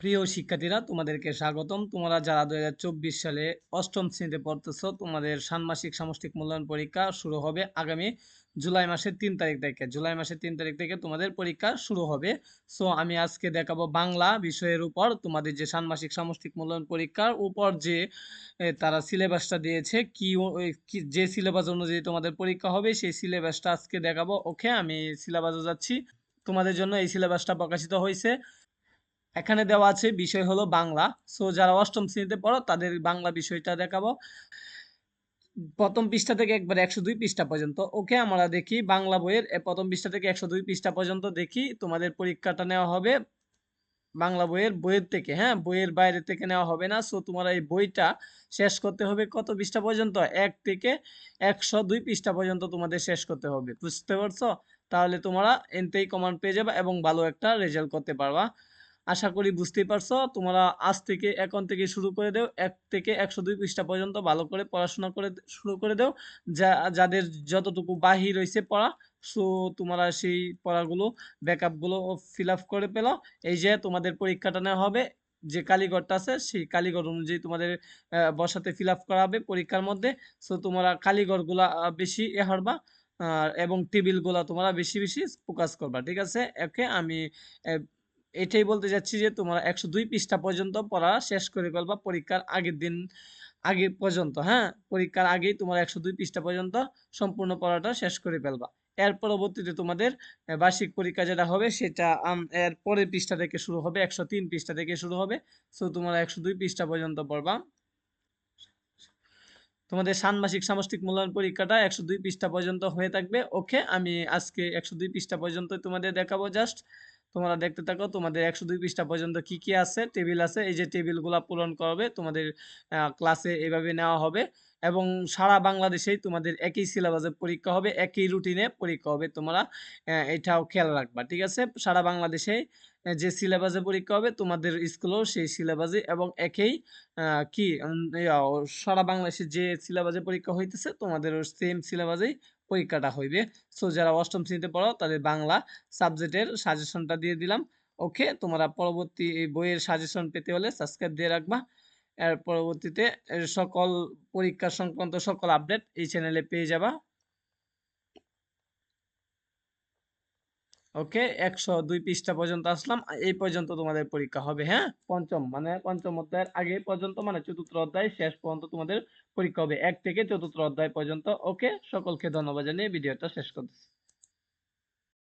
প্রিয় শিক্ষার্থীরা, তোমাদেরকে স্বাগতম। তোমরা যারা দুই হাজার চব্বিশ সালে অষ্টম শ্রেণীতে পড়তেছ, তোমাদের ষান্মাসিক সামষ্টিক মূল্যায়ন পরীক্ষা শুরু হবে আগামী জুলাই মাসের তিন তারিখ থেকে। জুলাই মাসের তিন তারিখ থেকে তোমাদের পরীক্ষা শুরু হবে। সো, আমি আজকে দেখাবো বাংলা বিষয়ের উপর। তোমাদের যে ষান্মাসিক সামষ্টিক মূল্যায়ন পরীক্ষার উপর যে তারা সিলেবাসটা দিয়েছে কি, যে সিলেবাস অনুযায়ী তোমাদের পরীক্ষা হবে, সেই সিলেবাসটা আজকে দেখাবো। ওকে, আমি সিলেবাসে যাচ্ছি। তোমাদের জন্য এই সিলেবাসটা প্রকাশিত হয়েছে। এখানে দেওয়া আছে বিষয় হলো বাংলা। সো যারা অষ্টম শ্রেণীতে পড়ো, তাদের বাংলা বিষয়টা দেখাবো। প্রথম পৃষ্ঠা থেকে একবার একশো দুই পৃষ্ঠা পর্যন্ত, ওকে? আমরা দেখি বাংলা বইয়ের প্রথম পৃষ্ঠা থেকে একশো দুই পৃষ্ঠা পর্যন্ত দেখি। তোমাদের পরীক্ষাটা নেওয়া হবে বাংলা বইয়ের বইয়ের থেকে হ্যাঁ? বইয়ের বাইরে থেকে নেওয়া হবে না। সো তোমার এই বইটা শেষ করতে হবে কত পৃষ্ঠা পর্যন্ত? এক থেকে একশো দুই পৃষ্ঠা পর্যন্ত তোমাদের শেষ করতে হবে। বুঝতে পারছ? তাহলে তোমরা এনতেই কমান্ড পেয়ে যাবে এবং ভালো একটা রেজাল্ট করতে পারবা। আশা করি বুঝতেই পারছ। তোমরা আজ থেকে, এখন থেকে শুরু করে দেও। এক থেকে একশো দুই পৃষ্ঠা পর্যন্ত ভালো করে পড়াশোনা করে শুরু করে দেও। যা যাদের যতটুকু বাহির রয়েছে পড়া, সো তোমরা সেই পড়াগুলো, ব্যাকআপগুলো ফিল আপ করে পেল এই যে তোমাদের পরীক্ষাটা নেওয়া হবে, যে কালীঘরটা আছে, সেই কালীঘর অনুযায়ী তোমাদের বসাতে ফিল আপ করা হবে পরীক্ষার মধ্যে। সো তোমরা কালীঘরগুলা বেশি এ হারবা আর, এবং টেবিলগুলা তোমরা বেশি বেশি ফোকাস করবা। ঠিক আছে? ওকে, আমি এটাই বলতে যাচ্ছি যে তোমরা একশো দুই পৃষ্ঠা পর্যন্ত পড়া শেষ করে ফেলবা পরীক্ষার আগের দিন আগে পর্যন্ত হ্যাঁ? পরীক্ষার আগেই তোমরা একশো দুই পৃষ্ঠা পর্যন্ত সম্পূর্ণ পড়াটা শেষ করে ফেলবা। এর পরবর্তীতে তোমাদের বার্ষিক পরীক্ষা যেটা হবে সেটা এর পরের পৃষ্ঠা থেকে শুরু হবে, একশো তিন পৃষ্ঠা থেকে শুরু হবে। সো তোমরা একশো দুই পৃষ্ঠা পর্যন্ত পড়বা। তোমাদের ষান্মাসিক সামষ্টিক মূল্যায়ন পরীক্ষাটা একশো দুই পৃষ্ঠা পর্যন্ত হয়ে থাকবে। ওকে, আমি আজকে একশো দুই পৃষ্ঠা পর্যন্ত তোমাদের দেখাবো জাস্ট। তোমরা দেখতে থাকো, তোমাদের একশো দুই পৃষ্ঠা পর্যন্ত কি কি আছে, টেবিল আছে, এই যে টেবিলগুলো পূরণ করবে, তোমাদের ক্লাসে এভাবে নেওয়া হবে এবং সারা বাংলাদেশেই তোমাদের একই সিলেবাসে পরীক্ষা হবে, একই রুটিনে পরীক্ষা হবে, তোমরা এটাও খেয়াল রাখবা, ঠিক আছে? সারা বাংলাদেশে যে সিলেবাসে পরীক্ষা হবে, তোমাদের স্কুলেও সেই সিলেবাসে এবং একই কি সারা বাংলাদেশে যে সিলেবাসে পরীক্ষা হইতেছে, তোমাদেরও সেম সিলেবাসেই পরীক্ষাটা হইবে। সো যারা অষ্টম শ্রেণীতে পড়ো তাদের বাংলা সাবজেক্টের সাজেশনটা দিয়ে দিলাম। ওকে তোমরা পরবর্তী এই বইয়ের সাজেশন পেতে হলে সাবস্ক্রাইব দিয়ে রাখবা। এর পরবর্তীতে সকল পরীক্ষা সংক্রান্ত সকল আপডেট এই চ্যানেলে পেয়ে যাবা। ওকে, একশো দুই পৃষ্ঠা পর্যন্ত আসলাম। এই পর্যন্ত তোমাদের পরীক্ষা হবে হ্যাঁ? পঞ্চম মানে পঞ্চম অধ্যায়ের আগে পর্যন্ত মানে চতুর্থ অধ্যায়, শেষ পর্যন্ত তোমাদের পরীক্ষা হবে। এক থেকে চতুর্থ অধ্যায় পর্যন্ত, ওকে? সকলকে ধন্যবাদ জানিয়ে ভিডিওটা শেষ করতেছি।